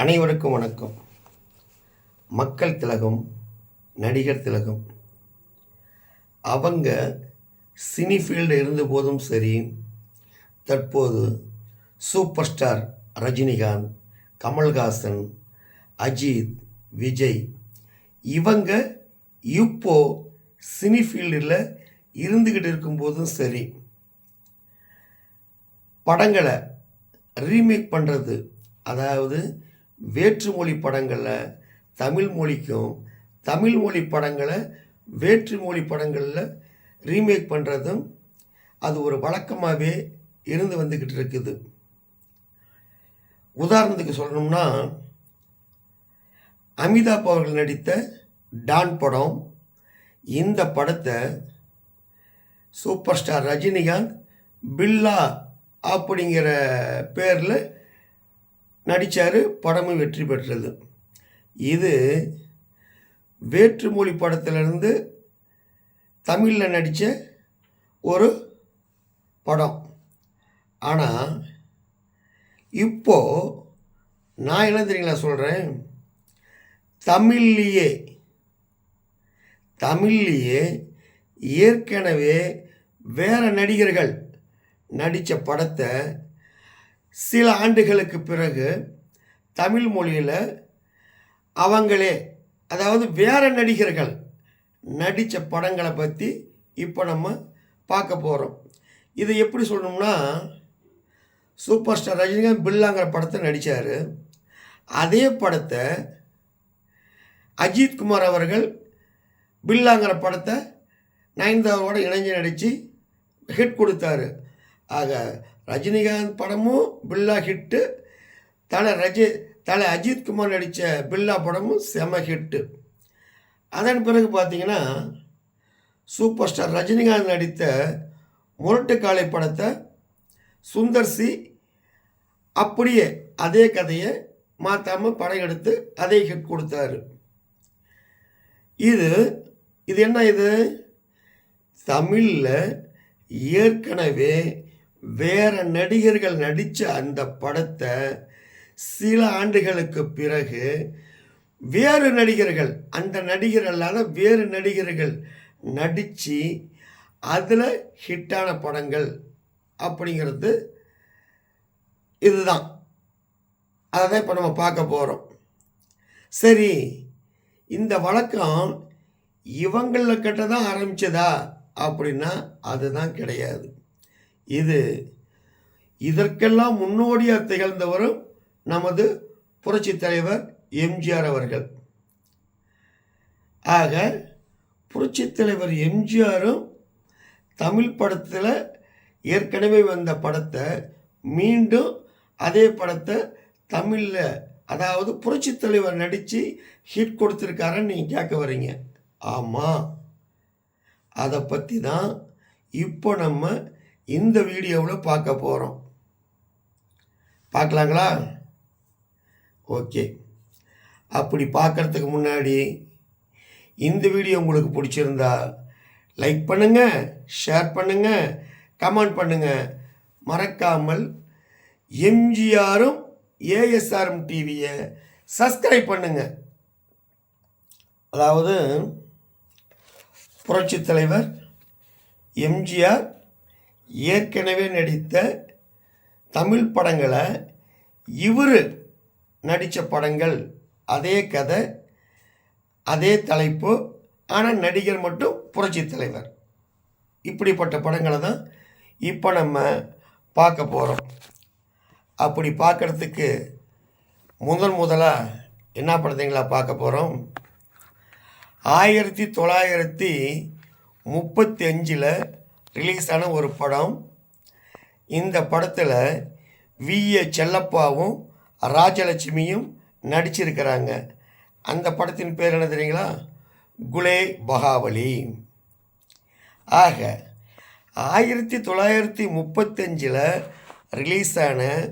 அனைவருக்கும் வணக்கம். மக்கள் திலகம் நடிகர் திலகம். அவங்க சினி ஃபீல்டு இருந்தபோதும் சரி தற்போது சூப்பர் ஸ்டார் ரஜினிகாந்த் கமல்ஹாசன் அஜித் விஜய் இவங்க இப்போ சினி ஃபீல்டில் இருந்துக்கிட்டு இருக்கும்போதும் சரி. படங்களை ரீமேக் பண்ணுறது அதாவது வேற்றுமொழி படங்களில் தமிழ் மொழிக்கும் தமிழ் மொழி படங்களை வேற்று மொழி படங்களில் ரீமேக் பண்ணுறதும் அது ஒரு வழக்கமாகவே இருந்து வந்துக்கிட்டு இருக்குது. உதாரணத்துக்கு சொல்லணும்னா அமிதாப் அவர்கள் நடித்த டான் படம். இந்த படத்தை சூப்பர் ஸ்டார் ரஜினிகாந்த் பில்லா அப்படிங்கிற பேரில் நடித்தார் படமும் வெற்றி பெற்றது. இது வேற்றுமொழி படத்திலிருந்து தமிழில் நடித்த ஒரு படம். ஆனால் இப்போது நான் என்ன தெரியுங்களா சொல்கிறேன் தமிழ்லேயே தமிழ்லேயே ஏற்கனவே வேறு நடிகர்கள் நடித்த படத்தை சில ஆண்டுகளுக்கு பிறகு தமிழ் மொழியில் அவங்களே அதாவது வேறு நடிகர்கள் நடித்த படங்களை பற்றி இப்போ நம்ம பார்க்க போகிறோம் இதை எப்படி சொல்லணும்னா சூப்பர் ஸ்டார் ரஜினிகாந்த் பில்லாங்கிற படத்தை நடித்தார் அதே படத்தை அஜித் குமார் அவர்கள் பில்லாங்கிற படத்தை நயன்தாரோட இணைஞ்சு நடித்து ஹிட் கொடுத்தாரு. ஆக ரஜினிகாந்த் படமும் பில்லா ஹிட்டு. தலை ரஜி தலை அஜித்குமார் நடித்த பில்லா படமும் செம ஹிட்டு. அதன் பிறகு பார்த்தீங்கன்னா சூப்பர் ஸ்டார் ரஜினிகாந்த் நடித்த முரட்டுக்காலை படத்தை சுந்தர் சி அப்படியே அதே கதையை மாற்றாமல் படம் எடுத்து அதே ஹிட் கொடுத்தாரு. இது இது என்ன இது? தமிழில் ஏற்கனவே வேற நடிகர்கள் நடித்த அந்த படத்தை சில ஆண்டுகளுக்கு பிறகு வேறு நடிகர்கள் அந்த நடிகர் அல்லாத வேறு நடிகர்கள் நடித்து அதில் ஹிட்டான படங்கள் அப்படிங்கிறது இதுதான். அதை தான் இப்போ நம்ம பார்க்க போகிறோம் சரி இந்த வழக்கம் இவங்களில் கிட்ட தான் ஆரம்பித்ததா அப்படின்னா அதுதான் கிடையாது. இது இதற்கெல்லாம் முன்னோடியாக திகழ்ந்தவரும் நமது புரட்சி தலைவர் எம்ஜிஆர் அவர்கள். ஆக புரட்சித் தலைவர் எம்ஜிஆரும் தமிழ் படத்தில் ஏற்கனவே வந்த படத்தை மீண்டும் அதே படத்தை தமிழில் அதாவது புரட்சித் தலைவர் நடித்து ஹிட் கொடுத்துருக்காருன்னு நீங்கள் கேட்க வர்றீங்க ஆமாம் அதை பற்றி தான் இப்போ நம்ம இந்த வீடியோவில் பார்க்க போகிறோம் பார்க்கலாங்களா? ஓகே. அப்படி பார்க்குறதுக்கு முன்னாடி இந்த வீடியோ உங்களுக்கு பிடிச்சிருந்தா லைக் பண்ணுங்கள் ஷேர் பண்ணுங்கள் கமெண்ட் பண்ணுங்கள் மறக்காமல் எம்ஜிஆரும் ஏஎஸ்ஆர்எம் டிவியை சப்ஸ்கிரைப் பண்ணுங்கள் அதாவது புரட்சித் தலைவர் எம்ஜிஆர் ஏற்கனவே நடித்த தமிழ் படங்களை இவர் நடித்த படங்கள். அதே கதை அதே தலைப்பு. ஆனால் நடிகர் மட்டும் புரட்சித் தலைவர். இப்படிப்பட்ட படங்களை தான் இப்போ நம்ம பார்க்க போகிறோம் அப்படி பார்க்குறதுக்கு முதன் முதலாக என்ன படத்தைங்களா பார்க்க போகிறோம் ஆயிரத்தி தொள்ளாயிரத்தி முப்பத்தி அஞ்சில் ரிலீஸ் ஆன ஒரு படம். இந்த படத்தில் வி. ஏ. செல்லப்பாவும் ராஜலட்சுமியும் நடிச்சிருக்கிறாங்க. அந்த படத்தின் பேர் என்ன தெரியுங்களா? குலே பகாவலி. ஆக ஆயிரத்தி தொள்ளாயிரத்தி முப்பத்தஞ்சில் ரிலீஸ் ஆன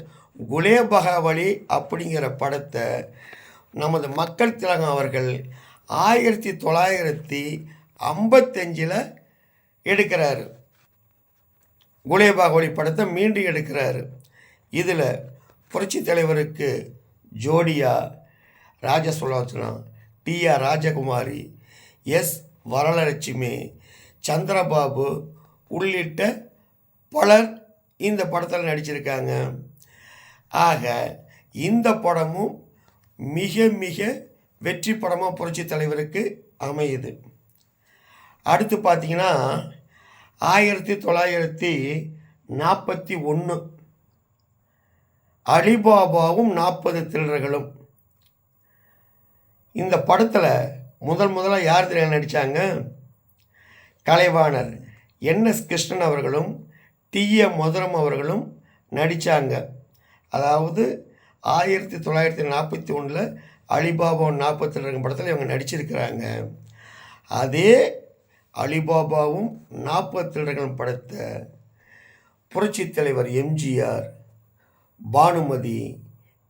குலே பகாவலி அப்படிங்கிற படத்தை நமது மக்கள் திலகம் அவர்கள் ஆயிரத்தி தொள்ளாயிரத்தி ஐம்பத்தஞ்சில் எடுக்கிறாரு. குலேபாகோலி படத்தை மீண்டும் எடுக்கிறாரு. இதில் புரட்சி தலைவருக்கு ஜோடியா Rajasulochana T R Rajakumari S Varalakshmi Chandrababu உள்ளிட்ட பலர் இந்த படத்தில் நடிச்சிருக்காங்க. ஆக இந்த படமும் மிக மிக வெற்றி படமாக புரட்சி தலைவருக்கு அமையுது. அடுத்து பார்த்தீங்கன்னா ஆயிரத்தி தொள்ளாயிரத்தி நாற்பத்தி ஒன்று. அலிபாபாவும் நாற்பது திருடர்களும். இந்த படத்தில் முதல் முதலாக யார் தெரியும் நடித்தாங்க கலைவாணர் என்எஸ் கிருஷ்ணன் அவர்களும் டி ஏ மதுரம் அவர்களும் நடித்தாங்க அதாவது ஆயிரத்தி தொள்ளாயிரத்தி நாற்பத்தி ஒன்றில் அலிபாபா நாற்பத்தி ரெண்டு படத்தில் இவங்க நடிச்சிருக்கிறாங்க. அதே அலிபாபாவும் நாற்பத்தி ரெண்டு படைத்த புரட்சி தலைவர் MGR Bhanumathi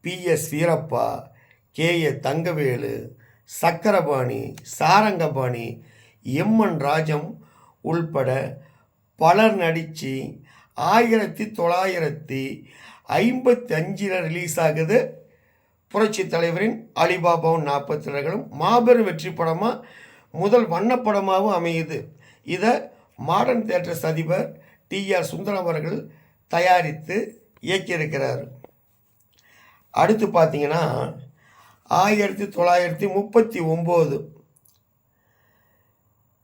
P. S. Veerappa K. A. Thangavelu Chakrapani Sarangapani MN Rajam உள்பட பலர் நடித்து ஆயிரத்தி தொள்ளாயிரத்தி ஐம்பத்தி அஞ்சில் ரிலீஸ் ஆகுது. புரட்சி தலைவரின் அலிபாபாவும் நாற்பத்தி ரெண்டுகளும் மாபெரும் வெற்றி படமாக முதல் வண்ணப்படமாகவும் அமையுது. இதை மாடர்ன் தேட்டர்ஸ் அதிபர் டி ஆர் சுந்தரம் அவர்கள் தயாரித்து இயக்கியிருக்கிறார். அடுத்து பார்த்தீங்கன்னா ஆயிரத்தி தொள்ளாயிரத்தி முப்பத்தி ஒம்பது.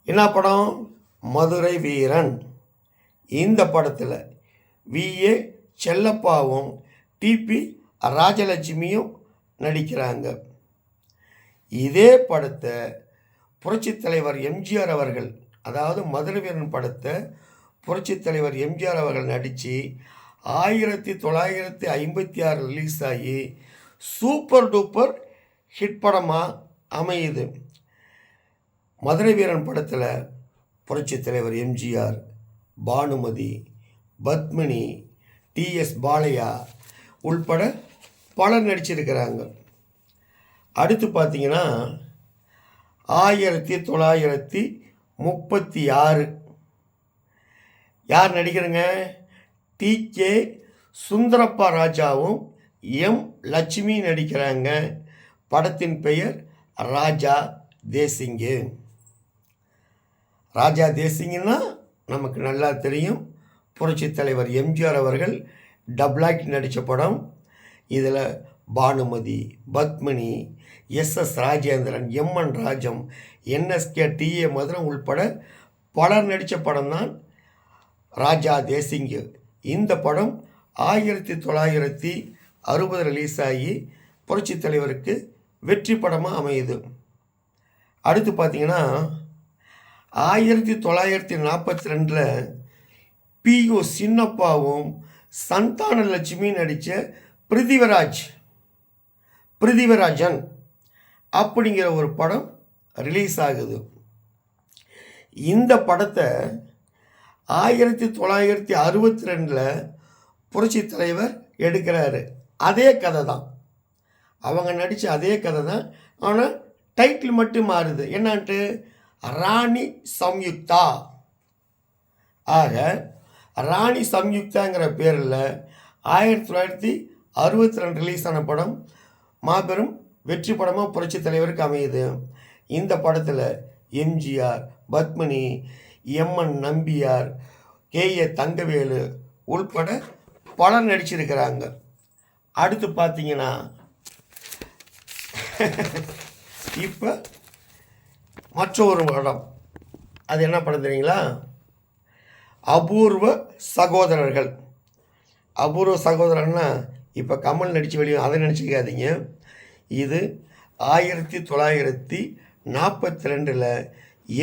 என்ன படம்? மதுரை வீரன். இந்த படத்தில் வி. ஏ. செல்லப்பாவும் டிபி ராஜலட்சுமியும் நடிக்கிறாங்க. இதே படத்தை புரட்சித் தலைவர் எம்ஜிஆர் அவர்கள் அதாவது மதுரை வீரன் படத்தை புரட்சித் தலைவர் எம்ஜிஆர் அவர்கள் நடித்து ஆயிரத்தி தொள்ளாயிரத்தி ஐம்பத்தி ஆறு ரிலீஸ் ஆகி சூப்பர் டூப்பர் ஹிட் படமாக அமையுது. மதுரை வீரன் படத்தில் புரட்சித் தலைவர் எம்ஜிஆர் பானுமதி பத்மினி டிஎஸ் பாலையா உள்பட பலர் நடிச்சிருக்கிறாங்க. அடுத்து பார்த்தீங்கன்னா ஆயிரத்தி தொள்ளாயிரத்தி முப்பத்தி ஆறு யார் நடிக்கிறங்க டி. கே. சுந்தரப்பா ராஜாவும் எம். லட்சுமி நடிக்கிறாங்க. படத்தின் பெயர் ராஜா தேசிங்கு. ராஜா தேசிங்கன்னா நமக்கு நல்லா தெரியும். புரட்சித் தலைவர் எம்ஜிஆர் அவர்கள் டப்ளாக் நடித்த படம் இதில் Bhanumathi Padmini S. S. Rajendran MN Rajam NSK TA Madhuram உள்பட பலர் நடித்த படம் தான் ராஜா தேசிங்கு. இந்த படம் ஆயிரத்தி தொள்ளாயிரத்தி அறுபது ரிலீஸ் ஆகி புரட்சித் தலைவருக்கு வெற்றி படமாக அமையுது. அடுத்து பார்த்தீங்கன்னா ஆயிரத்தி தொள்ளாயிரத்தி நாற்பத்தி ரெண்டில் பியு சின்னப்பாவும் சந்தான லட்சுமி நடித்த பிரிதிவராஜ். பிருத்திவிராஜன் அப்படிங்கிற ஒரு படம் ரிலீஸ் ஆகுது. இந்த படத்தை ஆயிரத்தி தொள்ளாயிரத்தி அறுபத்தி ரெண்டில் புரட்சி தலைவர் எடுக்கிறாரு. அதே கதை தான். அவங்க நடித்த அதே கதை தான். ஆனால் டைட்டில் மட்டும் மாறுது. என்னான்ட்டு? ராணி சம்யுக்தா. ஆக ராணி சம்யுக்தாங்கிற பேரில் ஆயிரத்தி தொள்ளாயிரத்தி அறுபத்தி ரெண்டு ரிலீஸ் ஆன படம் மாபெரும் வெற்றி படமாக புரட்சி தலைவருக்கு அமையுது. இந்த படத்தில் MGR Padmini MN Nambiar K A Thangavelu உள்பட பலர் நடிச்சிருக்கிறாங்க. அடுத்து பார்த்தீங்கன்னா இப்போ மற்றொரு படம். அது என்ன படம் தெரியுங்களா? அபூர்வ சகோதரர்கள். அபூர்வ சகோதரன்னா இப்போ கமல் நடித்து வெளியே அதை நினச்சிக்காதீங்க. இது ஆயிரத்தி தொள்ளாயிரத்தி நாற்பத்தி ரெண்டில்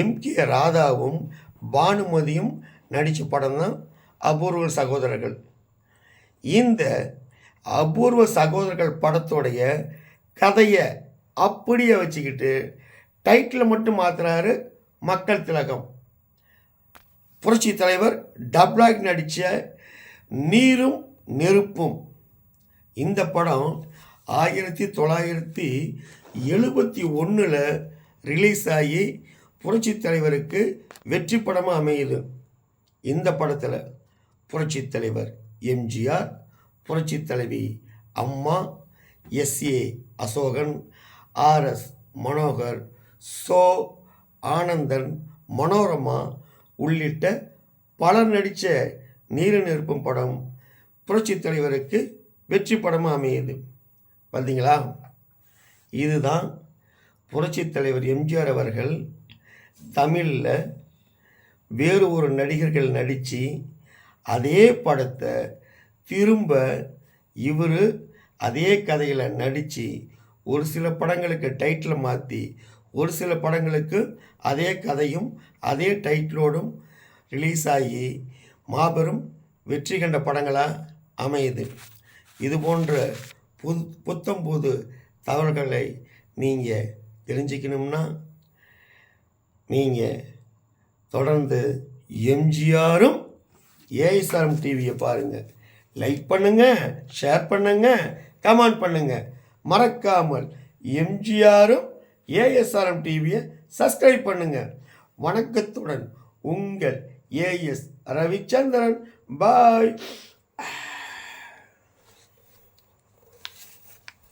எம்கே ராதாவும் பானுமதியும் நடித்த படம் தான் அபூர்வ சகோதரர்கள். இந்த அபூர்வ சகோதரர்கள் படத்தோடைய கதையை அப்படியே வச்சுக்கிட்டு டைட்டில் மட்டும் மாற்றுறாரு மக்கள் திலகம். புரட்சி தலைவர் டப்ளாக் நடித்த நீரும் நெருப்பும். இந்த படம் ஆயிரத்தி தொள்ளாயிரத்தி எழுபத்தி ஒன்றில் ரிலீஸ் ஆகி புரட்சி தலைவருக்கு வெற்றி படமாக அமையுது. இந்த படத்தில் புரட்சி தலைவர் எம்ஜிஆர் புரட்சி தலைவி அம்மா எஸ்ஏ அசோகன் ஆர்எஸ் மனோகர் சோ ஆனந்தன் மனோரமா உள்ளிட்ட பலர் நடித்த நீர நெருப்பும் படம் புரட்சித் தலைவருக்கு வெற்றி படமாக அமையுது. பார்த்தீங்களா இதுதான் புரட்சித் தலைவர் எம்ஜிஆர் அவர்கள் தமிழில் வேறு ஒரு நடிகர்கள் நடித்து அதே படத்தை திரும்ப இவர் அதே கதையில் நடித்து ஒரு சில படங்களுக்கு டைட்டிலை மாற்றி ஒரு சில படங்களுக்கு அதே கதையும் அதே டைட்டிலோடும் ரிலீஸ் ஆகி மாபெரும் வெற்றி கண்ட படங்களாக அமையுது. இது போன்ற புது புத்தம் புது தகவல்களை நீங்கள் தெரிஞ்சுக்கணும்னா நீங்கள் தொடர்ந்து எம்ஜிஆரும் ஏஎஸ்ஆர்எம் டிவியை பாருங்கள் லைக் பண்ணுங்கள் ஷேர் பண்ணுங்கள் கமெண்ட் பண்ணுங்கள் மறக்காமல் எம்ஜிஆரும் ஏஎஸ்ஆர்எம் டிவியை சப்ஸ்கிரைப் பண்ணுங்கள் வணக்கத்துடன் உங்கள் ஏஎஸ் ரவிச்சந்திரன். பாய்.